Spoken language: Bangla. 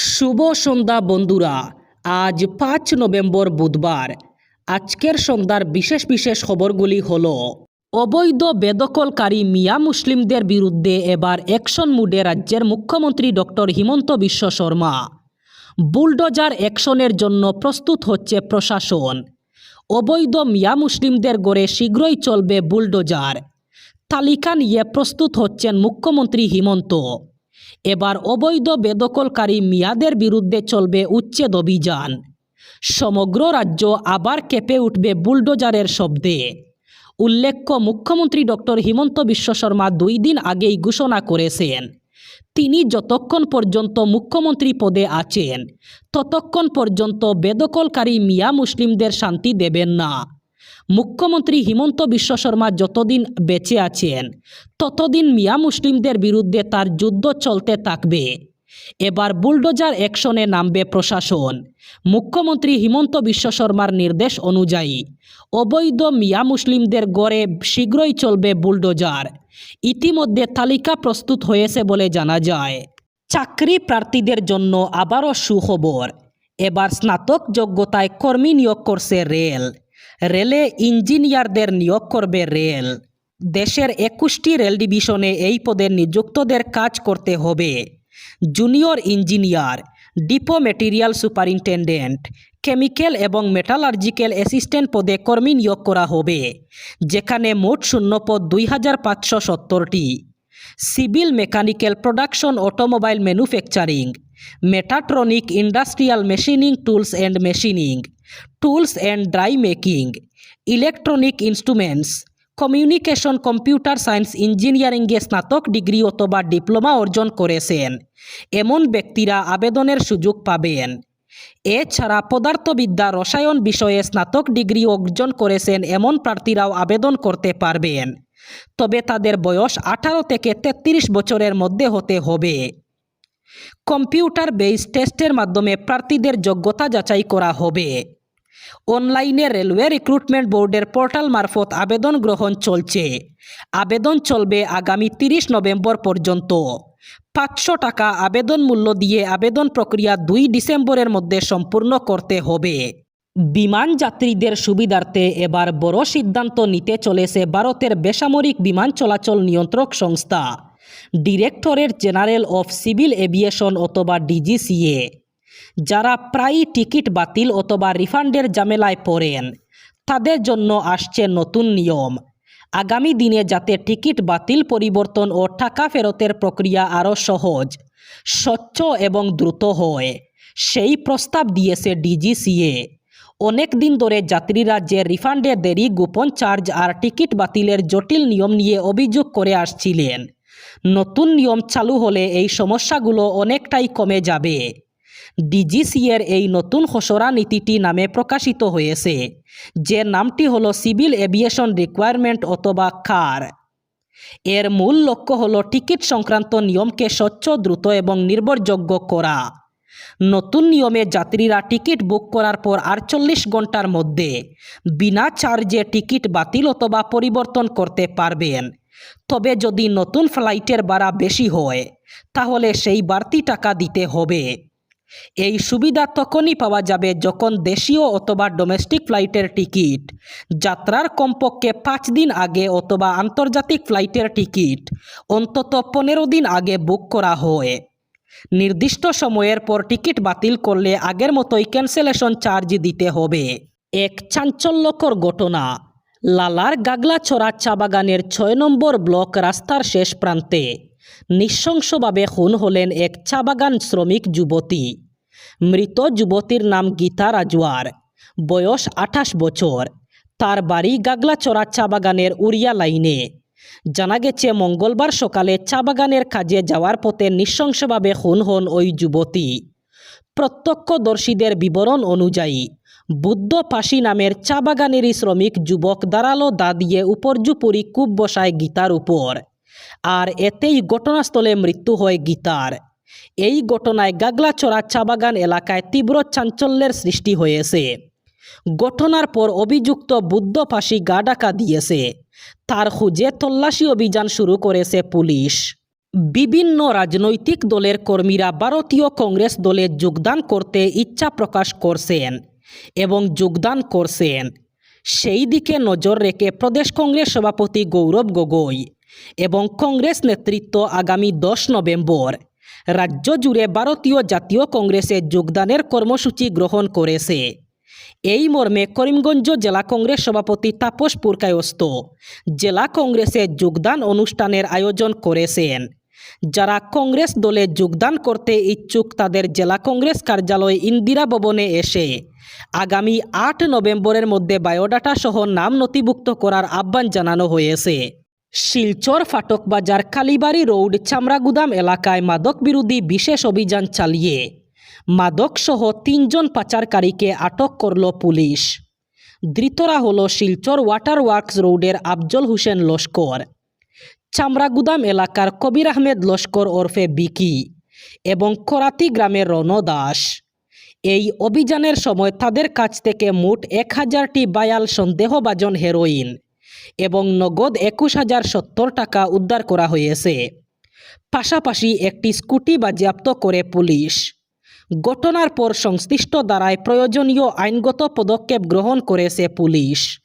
শুভ সন্ধ্যা বন্ধুরা। আজ পাঁচ নভেম্বর বুধবার। আজকের সন্ধ্যার বিশেষ বিশেষ খবরগুলি হল, অবৈধ বেদখলকারী মিয়া মুসলিমদের বিরুদ্ধে এবার অ্যাকশন মুডে রাজ্যের মুখ্যমন্ত্রী ডক্টর হিমন্ত বিশ্ব শর্মা। বুলডোজার অ্যাকশনের জন্য প্রস্তুত হচ্ছে প্রশাসন। অবৈধ মিয়া মুসলিমদের গড়ে শীঘ্রই চলবে বুলডোজার। তালিকা নিয়ে প্রস্তুত হচ্ছেন মুখ্যমন্ত্রী হিমন্ত। এবার অবৈধ বেদখলকারী মিয়াদের বিরুদ্ধে চলবে উচ্ছেদ অভিযান। সমগ্র রাজ্য আবার কেঁপে উঠবে বুলডোজারের শব্দে। উল্লেখ্য, মুখ্যমন্ত্রী ডক্টর হিমন্ত বিশ্ব শর্মা দুই দিন আগেই ঘোষণা করেছেন, তিনি যতক্ষণ পর্যন্ত মুখ্যমন্ত্রী পদে আছেন, ততক্ষণ পর্যন্ত বেদখলকারী মিয়া মুসলিমদের শান্তি দেবেন না। মুখ্যমন্ত্রী হিমন্ত বিশ্ব শর্মা যতদিন বেঁচে আছেন, ততদিন মিয়া মুসলিমদের বিরুদ্ধে তার যুদ্ধ চলতে থাকবে। এবার বুলডোজার অ্যাকশনে নামবে প্রশাসন। মুখ্যমন্ত্রী হিমন্ত বিশ্ব শর্মার নির্দেশ অনুযায়ী, অবৈধ মিয়া মুসলিমদের গড়ে শীঘ্রই চলবে বুলডোজার। ইতিমধ্যে তালিকা প্রস্তুত হয়েছে বলে জানা যায়। চাকরি প্রার্থীদের জন্য আবারও সুখবর। এবার স্নাতক যোগ্যতায় কর্মী নিয়োগ করছে রেল। রেলে ইঞ্জিনিয়ারদের নিয়োগ করবে রেল। দেশের একুশটি রেল ডিভিশনে এই পদে নিযুক্তদের কাজ করতে হবে। Junior engineer, depot material superintendent, chemical এবং মেটালার্জিক্যাল অ্যাসিস্ট্যান্ট পদে কর্মী নিয়োগ করা হবে, যেখানে মোট শূন্য পদ দুই হাজার পাঁচশো সত্তরটি। Civil mechanical production automobile manufacturing, mechatronic industrial machining, tools and machining. Tools and die making electronic instruments communication computer science ইঞ্জিনিয়ারিংয়ে স্নাতক ডিগ্রি অথবা ডিপ্লোমা অর্জন করেছেন। এমন ব্যক্তিরা আবেদনের সুযোগ পাবেন। এছাড়া পদার্থবিদ্যা রসায়ন বিষয়ে স্নাতক ডিগ্রি অর্জন করেছেন এমন প্রার্থীরাও আবেদন করতে পারবেন। তবে তাদের বয়স আঠারো থেকে তেত্রিশ বছরের মধ্যে হতে হবে। কম্পিউটার বেস টেস্টের মাধ্যমে প্রার্থীদের যোগ্যতা যাচাই করা হবে। অনলাইনে রেলওয়ে রিক্রুটমেন্ট বোর্ডের পোর্টাল মারফত আবেদন গ্রহণ চলছে। আবেদন চলবে আগামী তিরিশ নভেম্বর পর্যন্ত। পাঁচশো টাকা আবেদন মূল্য দিয়ে আবেদন প্রক্রিয়া দুই ডিসেম্বরের মধ্যে সম্পূর্ণ করতে হবে। বিমান যাত্রীদের সুবিধার্থে এবার বড় সিদ্ধান্ত নিতে চলেছে ভারতের বেসামরিক বিমান চলাচল নিয়ন্ত্রক সংস্থা। Directorate general of civil aviation DGCA DGCA. যারা প্রায়ই টিকিট বাতিল অথবা রিফান্ডের ঝামেলায় পড়েন, তাদের জন্য আসছে নতুন নিয়ম। আগামী দিনে যাতে টিকিট বাতিল পরিবর্তন ও টাকা ফেরতের প্রক্রিয়া আরও সহজ, স্বচ্ছ এবং দ্রুত হয়, সেই প্রস্তাব দিয়েছে ডিজিসিএ। অনেক দিন ধরে যাত্রীরা যে রিফান্ডে দেরি গোপন চার্জ আর টিকিট বাতিলের জটিল নিয়ম নিয়ে অভিযোগ করে আসছিলেন, নতুন নিয়ম চালু হলে এই সমস্যাগুলো অনেকটাই কমে যাবে। ডিজিসিএর এই নতুন খসড়া নীতিটি নামে প্রকাশিত হয়েছে, যে নামটি হল সিভিল এভিয়েশন রিকোয়ারমেন্ট অথবা কার এর মূল লক্ষ্য হল টিকিট সংক্রান্ত নিয়মকে স্বচ্ছ, দ্রুত এবং নির্ভরযোগ্য করা। নতুন নিয়মে যাত্রীরা টিকিট বুক করার পর আটচল্লিশ ঘণ্টার মধ্যে বিনা চার্জে টিকিট বাতিল অথবা পরিবর্তন করতে পারবেন। তবে যদি নতুন ফ্লাইটের ভাড়া বেশি হয়, তাহলে সেই বাড়তি টাকা দিতে হবে। এই সুবিধা তখনই পাওয়া যাবে যখন দেশীয় অথবা ডোমেস্টিক ফ্লাইটের টিকিট। যাত্রার কমপক্ষে পাঁচ দিন আগে অথবা আন্তর্জাতিক ফ্লাইটের টিকিট, অন্তত পনেরো দিন আগে বুক করা হয়। নির্দিষ্ট সময়ের পর টিকিট বাতিল করলে আগের মতোই ক্যান্সেলেশন চার্জ দিতে হবে। এক চাঞ্চল্যকর ঘটনা। লালার গাগলাছড়া চা বাগানের ছয় নম্বর ব্লক রাস্তার শেষ প্রান্তে নৃশংসভাবে খুন হলেন এক চা বাগান শ্রমিক যুবতী। মৃত যুবতীর নাম গীতা রাজওয়ার। বয়স আঠাশ বছর। তার বাড়ি গাগলাচড়া চা বাগানের উড়িয়া লাইনে। জানা গেছে, মঙ্গলবার সকালে চা বাগানের কাজে যাওয়ার পথে নৃশংসভাবে খুন হন ওই যুবতী। প্রত্যক্ষদর্শীদের বিবরণ অনুযায়ী, বুদ্ধ পাশি নামের চা বাগানেরই শ্রমিক যুবক দাঁড়াল দা দিয়ে উপর্যুপুরি কূপ বসায় গীতার উপর। আর এতেই ঘটনাস্থলে মৃত্যু হয় গীতার। এই ঘটনায় গাগলাচড়া চা বাগান এলাকায় তীব্র চাঞ্চল্যের সৃষ্টি হয়েছে। ঘটনার পর অভিযুক্ত বুদ্ধ ফাঁসি গা ডাকা দিয়েছে। তার খুঁজে তল্লাশি অভিযান শুরু করেছে পুলিশ। বিভিন্ন রাজনৈতিক দলের কর্মীরা ভারতীয় কংগ্রেস দলে যোগদান করতে ইচ্ছা প্রকাশ করছেন এবং যোগদান করছেন। সেই দিকে নজর রেখে প্রদেশ কংগ্রেস সভাপতি গৌরব গগৈ এবং কংগ্রেস নেতৃত্ব আগামী দশ নভেম্বর রাজ্য জুড়ে ভারতীয় জাতীয় কংগ্রেসে যোগদানের কর্মসূচি গ্রহণ করেছে। এই মর্মে করিমগঞ্জ জেলা কংগ্রেস সভাপতি তাপস পুরকায়স্ত জেলা কংগ্রেসে যোগদান অনুষ্ঠানের আয়োজন করেছেন। যারা কংগ্রেস দলে যোগদান করতে ইচ্ছুক তাদের জেলা কংগ্রেস কার্যালয় ইন্দিরা ভবনে এসে আগামী আট নভেম্বরের মধ্যে বায়োডাটা সহ নাম নথিভুক্ত করার আহ্বান জানানো হয়েছে। শিলচর ফাটক বাজার কালীবাড়ি রোড চামড়াগুদাম এলাকায় মাদক বিরোধী বিশেষ অভিযান চালিয়ে। মাদকসহ তিনজন পাচারকারীকে আটক করল পুলিশ। ধৃতরা হল শিলচর ওয়াটার ওয়ার্কস রোডের আফজল হোসেন লস্কর। চামড়াগুদাম এলাকার কবির আহমেদ লস্কর ওরফে বিকি এবং করাতি গ্রামের রণ দাস। এই অভিযানের সময় তাদের কাছ থেকে মোট এক হাজারটি বায়াল সন্দেহভাজন হেরোইন এবং নগদ একুশ হাজার সত্তর টাকা উদ্ধার করা হয়েছে। পাশাপাশি একটি স্কুটি বাজেয়াপ্ত করে পুলিশ। ঘটনার পর সংশ্লিষ্ট দ্বারায় প্রয়োজনীয় আইনগত পদক্ষেপ গ্রহণ করেছে পুলিশ।